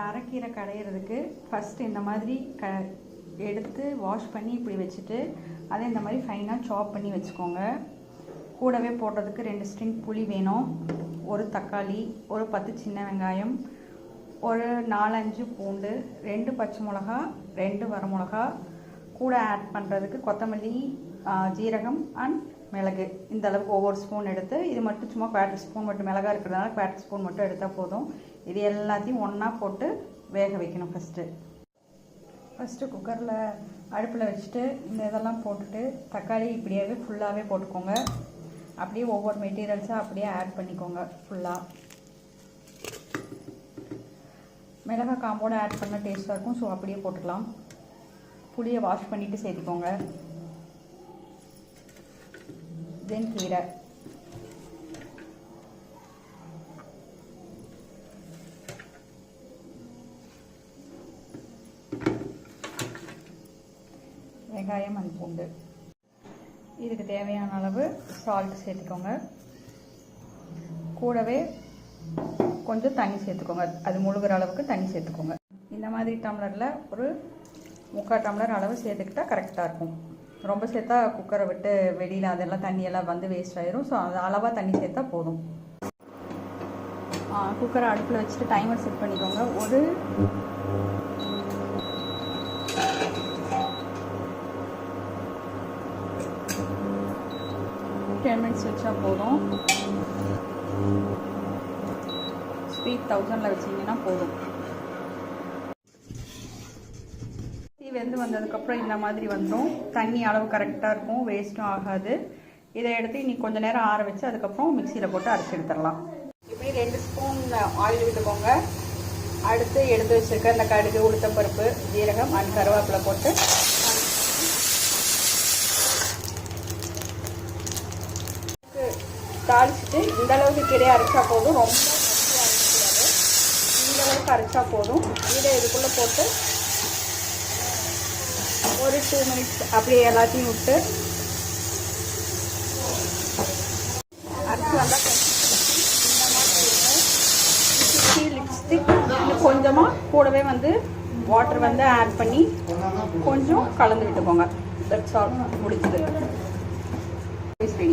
அரைக்கீரை கடையிறதுக்கு ஃபஸ்ட்டு இந்த மாதிரி க எடுத்து வாஷ் பண்ணி இப்படி வச்சுட்டு அதை இந்த மாதிரி ஃபைனாக சாப் பண்ணி வச்சுக்கோங்க. கூடவே போடுறதுக்கு ரெண்டு ஸ்ட்ரிங் புளி வேணும் ஒரு தக்காளி ஒரு பத்து சின்ன வெங்காயம் ஒரு நாலஞ்சு பூண்டு ரெண்டு பச்சை மிளகா ரெண்டு வரமிளகா கூட ஆட் பண்ணுறதுக்கு கொத்தமல்லி ஜீரகம் அண்ட் மிளகு. இந்த அளவுக்கு ஒவ்வொரு ஸ்பூன் எடுத்து இது மட்டும் சும்மா குவாட்டர் ஸ்பூன் மட்டும் மிளகா இருக்கிறதுனால குவாட்டர் ஸ்பூன் மட்டும் எடுத்தால் போதும். இது எல்லாத்தையும் ஒன்றா போட்டு வேக வைக்கணும் ஃபஸ்ட்டு ஃபஸ்ட்டு குக்கரில் அடுப்பில் வச்சுட்டு இந்த இதெல்லாம் போட்டுட்டு தக்காளி இப்படியாவே ஃபுல்லாகவே போட்டுக்கோங்க. அப்படியே ஒவ்வொரு மெட்டீரியல்ஸாக அப்படியே ஆட் பண்ணிக்கோங்க ஃபுல்லாக மிளகா காம்போடு ஆட் பண்ண டேஸ்ட்டாக இருக்கும் ஸோ அப்படியே போட்டுக்கலாம். புளியை வாஷ் பண்ணிவிட்டு சேர்த்துக்கோங்க. தென் கீரை. வெங்காயம் மண் பூண்டு. இதுக்கு தேவையான அளவு சால்ட் சேர்த்துக்கோங்க. கூடவே கொஞ்சம் தண்ணி சேர்த்துக்கோங்க. அது முழுகிற அளவுக்கு தண்ணி சேர்த்துக்கோங்க. இந்த மாதிரி டம்ளரில் ஒரு முக்கால் டம்ளர் அளவு சேர்த்துக்கிட்டா கரெக்டாக இருக்கும். ரொம்ப சேர்த்தா குக்கரை விட்டு வெளியில் அதெல்லாம் தண்ணியெல்லாம் வந்து வேஸ்ட் ஆயிரும். ஸோ அது அளவாக தண்ணி சேர்த்தா போதும். குக்கரை அடுப்பில் வச்சுட்டு டைமர் செட் பண்ணிக்கோங்க. ஒரு டென் மினிட்ஸ் வச்சா போதும். ஸ்பீட் தௌசண்டில் வச்சிங்கன்னா போதும். டீ வந்ததுக்கப்புறம் இந்த மாதிரி வந்துடும் தண்ணி அளவு கரெக்டாக இருக்கும். வேஸ்ட்டும் ஆகாது. இதை எடுத்து இன்னைக்கு கொஞ்ச நேரம் ஆற வச்சு அதுக்கப்புறம் மிக்சியில் போட்டு அரைச்சி எடுத்துடலாம். இப்படி ரெண்டு ஸ்பூன் ஆயில் விட்டுக்கோங்க அடுத்து எடுத்து வச்சிருக்க இந்த கடுகு உளுத்தப்பருப்பு ஜீரகம் அண்ட் கருவேப்பிலை போட்டு தாளிச்சுட்டு இந்த அளவுக்கு கீரையை அரைச்சா போதும். ரொம்ப மசியாக இந்த அளவுக்கு அரைச்சா போதும். கீரை இதுக்குள்ளே போட்டு ஒரு டூ மினிட்ஸ் அப்படியே எல்லாத்தையும் விட்டு. அரைச்சி வந்தால் லிப்ஸ்டிக் இன்னும் கொஞ்சமாக கூடவே வந்து வாட்டர் வந்து ஆட் பண்ணி கொஞ்சம் கலந்து விட்டுக்கோங்க தட்ஸ் ஆல் முடிச்சது ரெடி